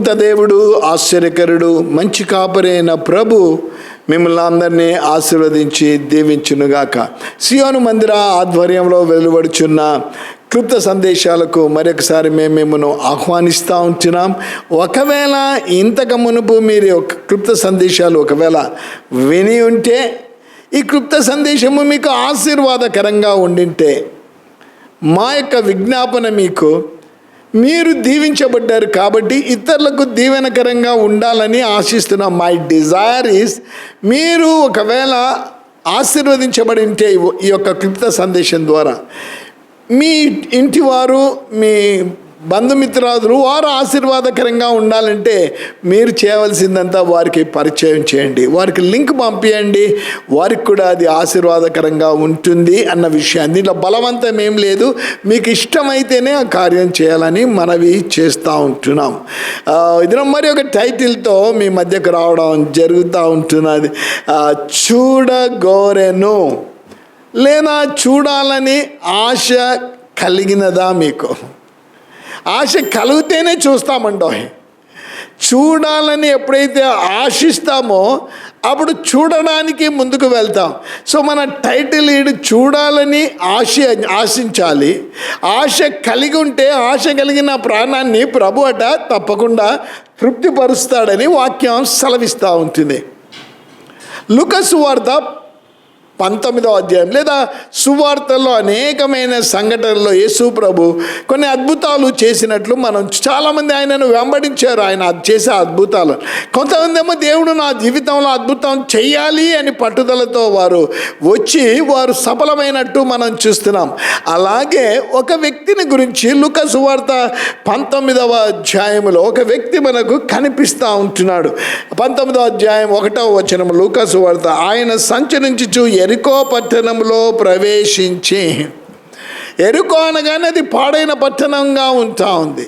అద్భుత దేవుడు ఆశ్చర్యకరుడు మంచి కాపరైన ప్రభు మిమ్మల్ని అందరినీ ఆశీర్వదించి దీవించునుగాక. సియోను మందిర ఆధ్వర్యంలో వెలువడుచున్న క్లుప్త సందేశాలకు మరొకసారి మేము మిమ్మల్ని ఆహ్వానిస్తూ ఉంటున్నాం. ఒకవేళ ఇంతకు మునుపు మీరు ఒక క్లుప్త సందేశాలు ఒకవేళ విని ఉంటే ఈ క్లుప్త సందేశము మీకు ఆశీర్వాదకరంగా ఉండింటే మా యొక్క విజ్ఞాపన మీకు మీరు దీవించబడ్డారు కాబట్టి ఇతరులకు దీవెనకరంగా ఉండాలని ఆశిస్తున్నాం మై డిజైర్ ఈస్ మీరు ఒకవేళ ఆశీర్వదించబడి ఉంటే ఈ యొక్క క్లిప్త సందేశం ద్వారా మీ ఇంటి వారు మీ బంధుమిత్రాదులు వారు ఆశీర్వాదకరంగా ఉండాలంటే మీరు చేయవలసిందంతా వారికి పరిచయం చేయండి. వారికి లింక్ పంపించండి వారికి కూడా అది ఆశీర్వాదకరంగా ఉంటుంది అన్న విషయాన్ని. దీంట్లో బలవంతం ఏం లేదు. మీకు ఇష్టమైతేనే ఆ కార్యం చేయాలని మనవి చేస్తూ ఉంటున్నాం. ఇది మరి ఒక టైటిల్తో మీ మధ్యకు రావడం జరుగుతూ ఉంటున్నది. చూడగోరెను. లేదా చూడాలని ఆశ కలిగినదా మీకు? ఆశ కలిగితేనే చూస్తామండో. చూడాలని ఎప్పుడైతే ఆశిస్తామో అప్పుడు చూడడానికి ముందుకు వెళ్తాం. సో మన టైటిల్ ఈడు చూడాలని ఆశ ఆశించాలి. ఆశ కలిగి ఉంటే ఆశ కలిగిన ప్రాణాన్ని ప్రభు అట తప్పకుండా తృప్తిపరుస్తాడని వాక్యం సెలవిస్తూ ఉంటుంది. లుకసు వార్త పంతొమ్మిదవ అధ్యాయం లేదా సువార్తల్లో అనేకమైన సంఘటనల్లో యేసు ప్రభు కొన్ని అద్భుతాలు చేసినట్లు మనం చాలామంది ఆయనను వెంబడించారు. ఆయన అది చేసే అద్భుతాలు. కొంతమంది ఏమో దేవుడు నా జీవితంలో అద్భుతం చేయాలి అని పట్టుదలతో వారు వచ్చి వారు సఫలమైనట్టు మనం చూస్తున్నాం. అలాగే ఒక వ్యక్తిని గురించి లుక సువార్త పంతొమ్మిదవ అధ్యాయంలో ఒక వ్యక్తి మనకు కనిపిస్తూ ఉంటున్నాడు. పంతొమ్మిదవ అధ్యాయం ఒకటవ వచనం లూకా సువార్త ఆయన సంచరించుచు ఎరుకో పట్టణంలో ప్రవేశించి ఎరుకో అనగానే అది పాడైన పట్టణంగా ఉంటా ఉంది.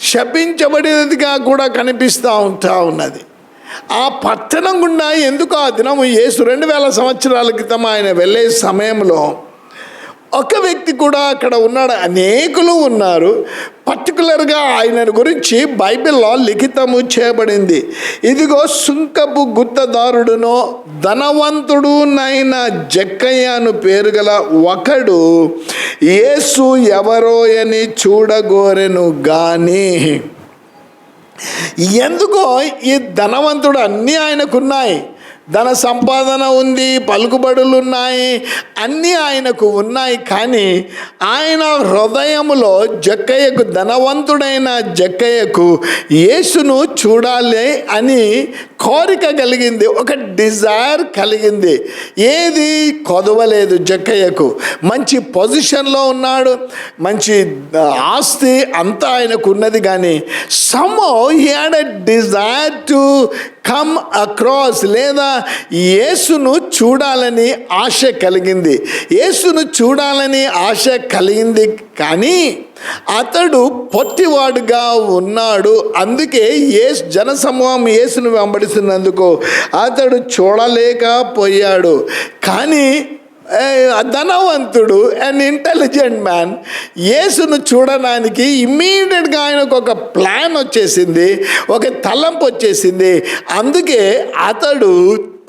శపించబడినదిగా కూడా కనిపిస్తూ ఉంటా ఉన్నది. ఆ పట్టణం గుండా ఎందుకు ఆ దినము యేసు రెండు వేల సంవత్సరాల క్రితం ఆయన వెళ్ళే సమయంలో ఒక వ్యక్తి కూడా అక్కడ ఉన్నాడు. అనేకులు ఉన్నారు. పర్టికులర్గా ఆయన గురించి బైబిల్లో లిఖితము చేయబడింది. ఇదిగో సుంకపు గుత్తదారుడునో ధనవంతుడు నైన జక్కయ్యను పేరు గల ఒకడు యేసు ఎవరో అని చూడగోరెను కానీ ఎందుకో ఈ ధనవంతుడు అన్నీ ఆయనకున్నాయి ధన సంపాదన ఉంది పలుకుబడులు ఉన్నాయి అన్నీ ఆయనకు ఉన్నాయి. కానీ ఆయన హృదయంలో జక్కయ్యకు ధనవంతుడైన జక్కయ్యకు యేసును చూడాలి అని కోరిక కలిగింది ఒక డిజైర్ కలిగింది. ఏది కొదవలేదు జక్కయ్యకు. మంచి పొజిషన్లో ఉన్నాడు మంచి ఆస్తి అంతా ఆయనకు ఉన్నది కానీ some he had a desire to come across లేదా యేసును చూడాలని ఆశ కలిగింది. యేసును చూడాలని ఆశ కలిగింది కానీ అతడు పొట్టివాడుగా ఉన్నాడు. అందుకే ఏ జనసమూహం యేసును వెంబడిస్తున్నందుకు అతడు చూడలేకపోయాడు కానీ ధనవంతుడు అండ్ ఇంటెలిజెంట్ మ్యాన్ యేసును చూడడానికి ఇమ్మీడియట్గా ఆయనకు ఒక ప్లాన్ వచ్చేసింది ఒక తలంపు వచ్చేసింది. అందుకే అతడు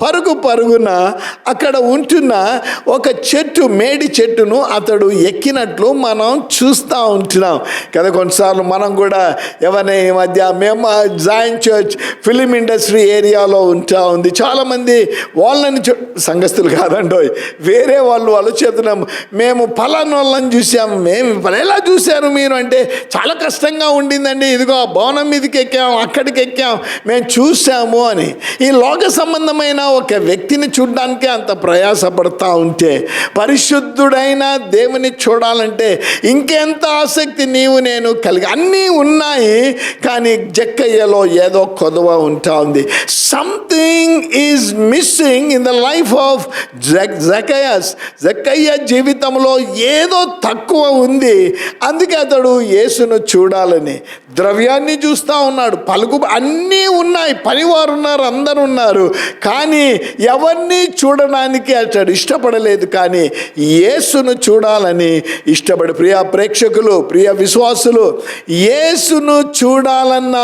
పరుగు పరుగున అక్కడ ఉంటున్న ఒక చెట్టు మేడి చెట్టును అతడు ఎక్కినట్లు మనం చూస్తూ ఉంటున్నాం. కదా కొన్నిసార్లు మనం కూడా ఎవరిని ఈ మధ్య మేము జాయింట్ చర్చ్ ఫిలిం ఇండస్ట్రీ ఏరియాలో ఉంటా ఉంది. చాలామంది వాళ్ళని చూ సంఘస్థులు కాదండోయ్ వేరే వాళ్ళు వాళ్ళు చెప్తున్నాం. మేము పలానా వాళ్ళని చూసాము మేము ఎలా చూశారు మీరు అంటే చాలా కష్టంగా ఉండిందండి. ఇదిగో భవనం మీదకి ఎక్కాం అక్కడికి ఎక్కాం మేము చూసాము అని. ఈ లోక సంబంధమైన ఒక వ్యక్తిని చూడడానికే అంత ప్రయాసపడతా ఉంటే పరిశుద్ధుడైన దేవుని చూడాలంటే ఇంకెంత ఆసక్తి నీవు నేను కలిగి అన్నీ ఉన్నాయి కానీ జక్కయ్యలో ఏదో కొదవ ఉంటా ఉంది. Something is missing in the life of Zacchaeus. Jakkayya జీవితంలో ఏదో తక్కువ ఉంది. అందుకే అతడు యేసును చూడాలని ద్రవ్యాన్ని చూస్తూ ఉన్నాడు. పలుకు అన్నీ ఉన్నాయి. పనివారు ఉన్నారు అందరు ఉన్నారు. కానీ ఎవరిని చూడడానికి అతడు ఇష్టపడలేదు. కానీ యేసును చూడాలని ఇష్టపడి. ప్రియ ప్రేక్షకులు ప్రియ విశ్వాసులు యేసును చూడాలన్న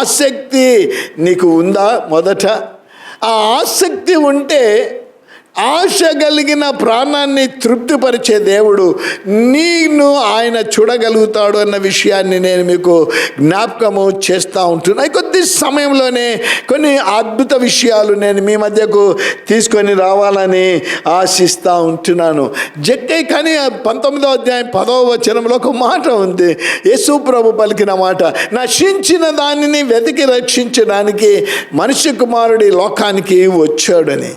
ఆసక్తి నీకు ఉందా? మొదట ఆ ఆసక్తి ఉంటే ఆశ కలిగిన ప్రాణాన్ని తృప్తిపరిచే దేవుడు నేను ఆయన చూడగలుగుతాడు అన్న విషయాన్ని నేను మీకు జ్ఞాపకము చేస్తూ ఉంటున్నా. కొద్ది సమయంలోనే కొన్ని అద్భుత విషయాలు నేను మీ మధ్యకు తీసుకొని రావాలని ఆశిస్తూ ఉంటున్నాను. జక్కై కానీ పంతొమ్మిదో అధ్యాయం పదవ వచనంలో ఒక మాట ఉంది. యేసు ప్రభు పలికిన మాట నశించిన దానిని వెతికి రక్షించడానికి మనిషి కుమారుడి లోకానికి వచ్చాడని.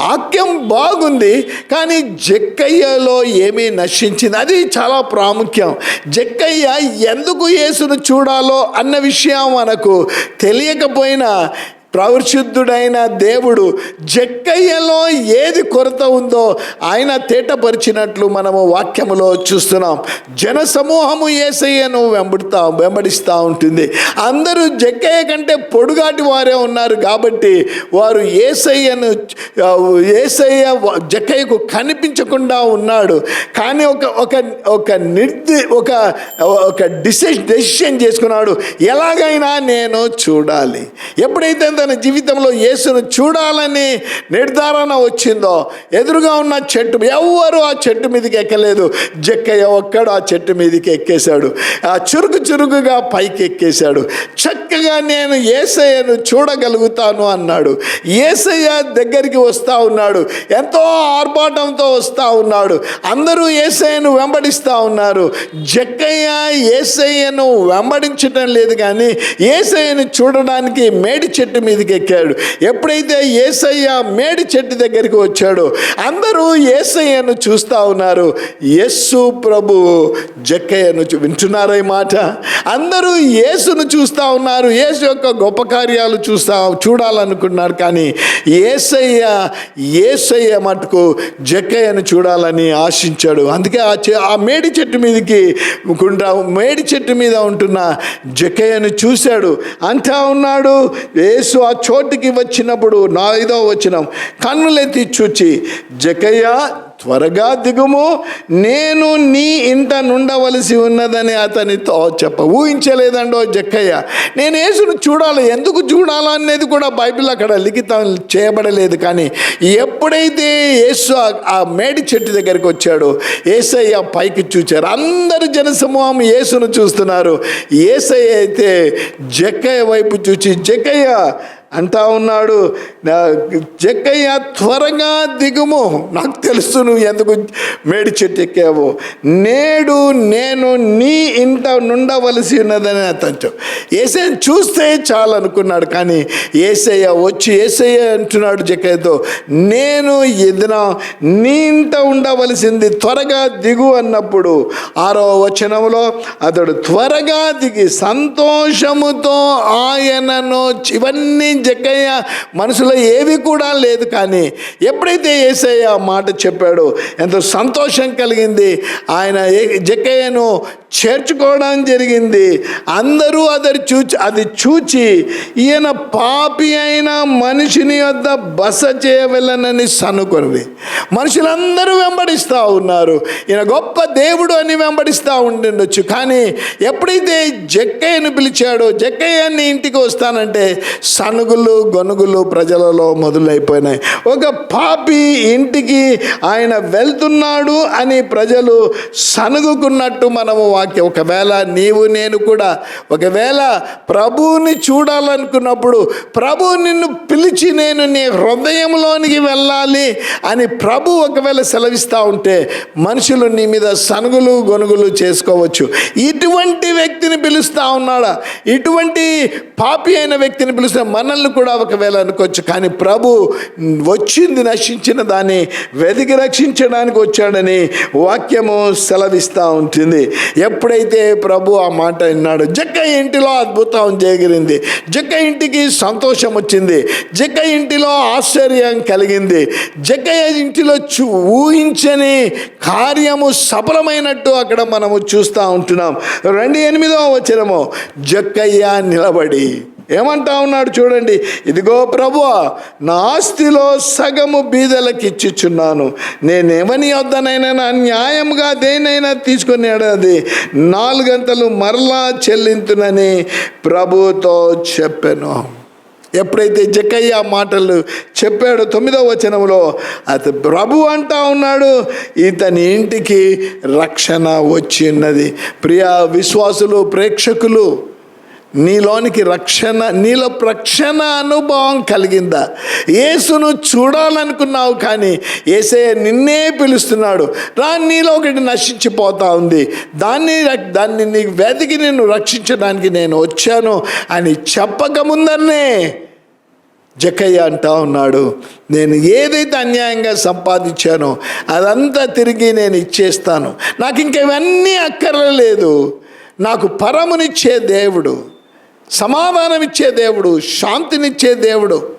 వాక్యం బాగుంది కానీ జక్కయ్యలో ఏమీ నశించింది? అది చాలా ప్రాముఖ్యం. జక్కయ్య ఎందుకు యేసును చూడాలో అన్న విషయం మనకు తెలియకపోయినా ప్రవిశుద్ధుడైన దేవుడు జక్కయ్యలో ఏది కొరత ఉందో ఆయన తేటపరిచినట్లు మనము వాక్యములో చూస్తున్నాం. జన సమూహము ఏసయ్యను వెంబడుతా వెంబడిస్తూ ఉంటుంది. అందరూ జక్కయ్య కంటే పొడుగాటి వారే ఉన్నారు కాబట్టి వారు ఏసయ్యను ఏసయ్య జక్కయ్యకు కనిపించకుండా ఉన్నాడు. కానీ ఒక ఒక ఒక నిర్ది ఒక ఒక డిసిషన్ డెసిషన్ చేసుకున్నాడు. ఎలాగైనా నేను చూడాలి. ఎప్పుడైతే తన జీవితంలో యేసును చూడాలని నిర్ధారణ వచ్చిందో ఎదురుగా ఉన్న చెట్టు ఎవ్వరు ఆ చెట్టు మీదకి ఎక్కలేదు. జక్కయ్య ఒక్కడు ఆ చెట్టు మీదకి ఎక్కేశాడు. ఆ చురుకు చురుకుగా పైకి ఎక్కేశాడు. చక్కగా నేను ఏసయ్యను చూడగలుగుతాను అన్నాడు. ఏసయ్య దగ్గరికి వస్తూ ఉన్నాడు. ఎంతో ఆర్భాటంతో వస్తూ ఉన్నాడు. అందరూ ఏసయ్యను వెంబడిస్తూ ఉన్నారు. జక్కయ్య ఏసయ్యను వెంబడించటం లేదు కానీ ఏసయ్యను చూడడానికి మేడి చెట్టు మీదకి ఎక్కాడు ఎప్పుడైతే ఏసయ్య మేడి చెట్టు దగ్గరికి వచ్చాడో అందరూ ఏసయ్యను చూస్తూ ఉన్నారు. యస్సు ప్రభు జక్కయ్యను వింటున్నారా ఈ మాట? అందరూ యేసును చూస్తూ ఉన్నారు. యేసు యొక్క గొప్ప కార్యాలు చూస్తా చూడాలనుకున్నారు కానీ ఏసయ్య ఏసయ్య మటుకు జక్కయ్యను చూడాలని ఆశించాడు. అందుకే ఆ ఆ మేడి చెట్టు మీదకి కుంటా మేడి చెట్టు మీద ఉంటున్న జక్కయ్యను చూశాడు. అంటా ఉన్నాడు యేసు ఆ చోటుకి వచ్చినప్పుడు నా ఐదో వచ్చినం కన్నులెత్తి చూచి జకయ్య త్వరగా దిగుము. నేను నీ ఇంట నుండవలసి ఉన్నదని అతనితో చెప్ప ఊహించలేదండో జక్కయ్య. నేను యేసును చూడాలి. ఎందుకు చూడాలా అనేది కూడా బైబిల్ అక్కడ లిఖితం చేయబడలేదు. కానీ ఎప్పుడైతే యేసు ఆ- మేడి చెట్టు దగ్గరికి వచ్చాడో ఏసయ్య పైకి చూచారు. అందరు జనసమూహం యేసును చూస్తున్నారు. ఏసయ్య అయితే జక్కయ్య వైపు చూచి జక్కయ్య అంటా ఉన్నాడు. జక్కయ్య త్వరగా దిగుము. నాకు తెలుసు నువ్వు ఎందుకు మేడి చెట్టు ఎక్కావు. నేడు నేను నీ ఇంట నుండవలసి ఉన్నదని అతను ఏసయ్య చూస్తే చాలు అనుకున్నాడు. కానీ ఏసయ్య వచ్చి ఏసయ్య అంటున్నాడు జక్కయ్యతో నేను ఎదిన నీ ఇంట ఉండవలసింది త్వరగా దిగు అన్నప్పుడు ఆరో వచనంలో అతడు త్వరగా దిగి సంతోషముతో ఆయనను ఇవన్నీ జక్కయ్య మనసులో ఏవి కూడా లేదు కానీ ఎప్పుడైతే ఏసయ్య మాట చెప్పాడో ఎంతో సంతోషం కలిగింది. ఆయన జక్కయ్యను చేర్చుకోవడం జరిగింది. అందరూ అది చూచి అది చూచి ఈయన పాపి అయిన మనిషిని వద్ద బస చేయవలనని సనుకొని మనుషులందరూ వెంబడిస్తూ ఉన్నారు. ఈయన గొప్ప దేవుడు అని వెంబడిస్తూ ఉండిండొచ్చు. కానీ ఎప్పుడైతే జక్కయ్యను పిలిచాడో జక్కయ్యని ఇంటికి వస్తానంటే సనుగులు గొనుగులు ప్రజలలో మొదలైపోయినాయి. ఒక పాపి ఇంటికి ఆయన వెళ్తున్నాడు అని ప్రజలు సనుగుకున్నట్టు మనము వాక్యం. ఒకవేళ నీవు నేను కూడా ఒకవేళ ప్రభువుని చూడాలనుకున్నప్పుడు ప్రభు నిన్ను పిలిచి నేను నీ హృదయంలోనికి వెళ్ళాలి అని ప్రభు ఒకవేళ సెలవిస్తూ ఉంటే మనుషులు నీ మీద సనుగులు గొనుగులు చేసుకోవచ్చు. ఇటువంటి వ్యక్తిని పిలుస్తూ ఉన్నాడా? ఇటువంటి పాపి అయిన వ్యక్తిని పిలుస్తా మన మనల్ని కూడా ఒకవేళ అనుకోవచ్చు. కానీ ప్రభు వచ్చింది నశించిన దాన్ని వెతికి రక్షించడానికి వచ్చాడని వాక్యము సెలవిస్తూ ఉంటుంది. ఎప్పుడైతే ప్రభు ఆ మాట విన్నాడు జక్క ఇంటిలో అద్భుతం జరిగింది. జక్క ఇంటికి సంతోషం వచ్చింది. జక్క ఇంటిలో ఆశ్చర్యం కలిగింది. జక్కయ్య ఇంటిలో చూ ఊహించని కార్యము సఫలమైనట్టు అక్కడ మనము చూస్తూ ఉంటున్నాం. రెండు ఎనిమిదో వచనము. జక్కయ్య నిలబడి ఏమంటా ఉన్నాడు చూడండి ఇదిగో ప్రభు నా ఆస్తిలో సగము బీదలకు ఇచ్చిచున్నాను. నేనేమని వద్దనైనా నా దేనైనా తీసుకుని అది నాలుగంతలు మరలా చెల్లింతునని ప్రభుతో చెప్పాను. ఎప్పుడైతే జక్కయ్య మాటలు చెప్పాడు తొమ్మిదో వచనంలో అతను ప్రభు అంటా ఉన్నాడు ఇతని ఇంటికి రక్షణ వచ్చిన్నది ప్రియ విశ్వాసులు ప్రేక్షకులు నీలోనికి రక్షణ నీలో రక్షణ అనుభవం కలిగిందా? యేసును చూడాలనుకున్నావు కానీ ఏసయ్య నిన్నే పిలుస్తున్నాడు. రా నీలో ఒకటి నశించిపోతా ఉంది. దాన్ని దాన్ని నీకు వెతికి నిన్ను రక్షించడానికి నేను వచ్చాను అని చెప్పక జకయ్య అంటా ఉన్నాడు. నేను ఏదైతే అన్యాయంగా సంపాదించానో అదంతా తిరిగి నేను ఇచ్చేస్తాను. నాకు ఇంక ఇవన్నీ అక్కర్లేదు. నాకు పరమునిచ్చే దేవుడు. సమాధానమిచ్చే దేవుడు శాంతినిచ్చే దేవుడు.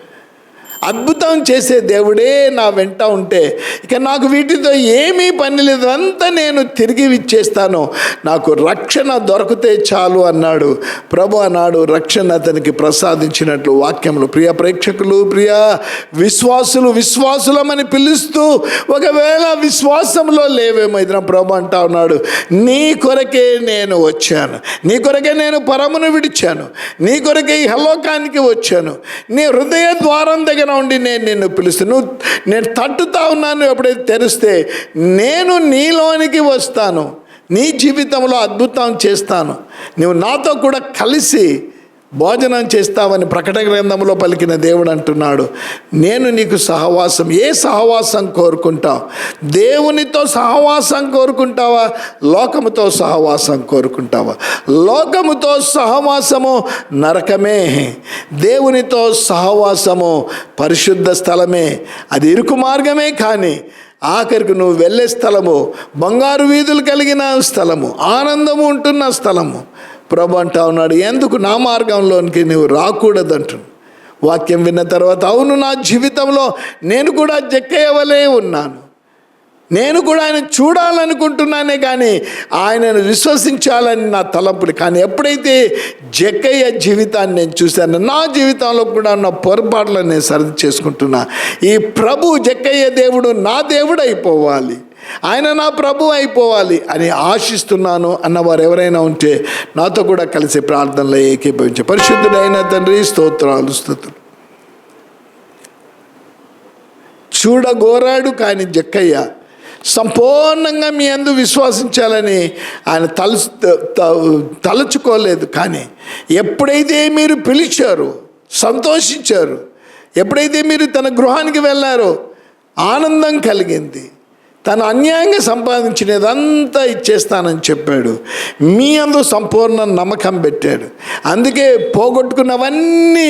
అద్భుతం చేసే దేవుడే నా వెంట ఉంటే ఇక నాకు వీటితో ఏమీ పని లేదు అంతా నేను తిరిగి ఇచ్చేస్తాను నాకు రక్షణ దొరికితే చాలు అన్నాడు. ప్రభు అన్నాడు రక్షణ అతనికి ప్రసాదించినట్లు వాక్యములు. ప్రియ ప్రేక్షకులు ప్రియ విశ్వాసులు విశ్వాసులమని పిలుస్తూ ఒకవేళ విశ్వాసంలో లేవేమో ఇతర ప్రభు అంటా ఉన్నాడు నీ కొరకే నేను వచ్చాను. నీ కొరకే నేను పరమును విడిచాను. నీ కొరకే ఈ హలోకానికి వచ్చాను. నీ హృదయ ద్వారం దగ్గర ఉండి నేను నిన్ను పిలుస్తాను నేను తట్టుతా ఉన్నాను ఎప్పుడైతే తెరిస్తే నేను నీలోనికి వస్తాను. నీ జీవితంలో అద్భుతం చేస్తాను. నువ్వు నాతో కూడా కలిసి భోజనం చేస్తావని ప్రకటన గ్రంథంలో పలికిన దేవుడు అంటున్నాడు నేను నీకు సహవాసం ఏ సహవాసం కోరుకుంటావు? దేవునితో సహవాసం కోరుకుంటావా? లోకముతో సహవాసం కోరుకుంటావా? లోకముతో సహవాసము నరకమే దేవునితో సహవాసము పరిశుద్ధ స్థలమే. అది ఇరుకు మార్గమే కానీ ఆఖరికి నువ్వు వెళ్ళే స్థలము బంగారు వీధులు కలిగిన స్థలము ఆనందము ఉంటున్న స్థలము. ప్రభు అంటా ఉన్నాడు ఎందుకు నా మార్గంలోనికి నువ్వు రాకూడదంటు వాక్యం విన్న తర్వాత అవును నా జీవితంలో నేను కూడా జక్కయ్యవలే ఉన్నాను. నేను కూడా ఆయన చూడాలనుకుంటున్నానే కానీ ఆయనను విశ్వసించాలని నా తలంపులు. కానీ ఎప్పుడైతే జక్కయ్య జీవితాన్ని నేను చూశాను నా జీవితంలో కూడా ఉన్న పొరపాట్లను నేను సరిది చేసుకుంటున్నా. ఈ ప్రభు జక్కయ్య దేవుడు నా దేవుడు అయిపోవాలి ఆయన నా ప్రభు అయిపోవాలి అని ఆశిస్తున్నాను అన్నవారు ఎవరైనా ఉంటే నాతో కూడా కలిసి ప్రార్థనలో ఏకీభవించే. పరిశుద్ధుడైన తండ్రి స్తోత్రాలు స్థుతులు చూడగోరాడు కానీ జక్కయ్య సంపూర్ణంగా మీ అందు విశ్వాసించాలని ఆయన తలుచు త- తలుచుకోలేదు. కానీ ఎప్పుడైతే మీరు పిలిచారు సంతోషించారు ఎప్పుడైతే మీరు తన గృహానికి వెళ్ళారో ఆనందం కలిగింది. తను అన్యాయంగా సంపాదించినదంతా ఇచ్చేస్తానని చెప్పాడు. మీ అందు సంపూర్ణ నమ్మకం పెట్టాడు. అందుకే పోగొట్టుకున్నవన్నీ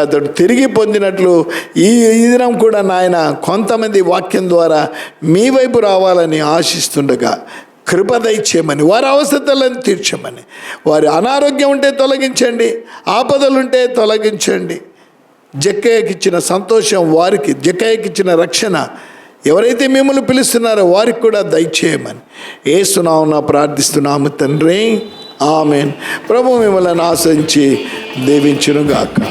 అతడు తిరిగి పొందినట్లు ఈ దినం కూడా నాయన కొంతమంది వాక్యం ద్వారా మీ వైపు రావాలని ఆశిస్తుండగా కృప దయచేయమని వారి అవసరతలను తీర్చమని వారి అనారోగ్యం ఉంటే తొలగించండి ఆపదలుంటే తొలగించండి జక్కయ్యకిచ్చిన సంతోషం వారికి జక్కయ్యకిచ్చిన రక్షణ ఎవరైతే మిమ్మల్ని పిలుస్తున్నారో వారికి కూడా దయచేయమని. ఏసునామున ప్రార్థిస్తున్నాము తండ్రి. ఆమెన్. ప్రభు మిమ్మల్ని ఆశించి దీవించునుగాక.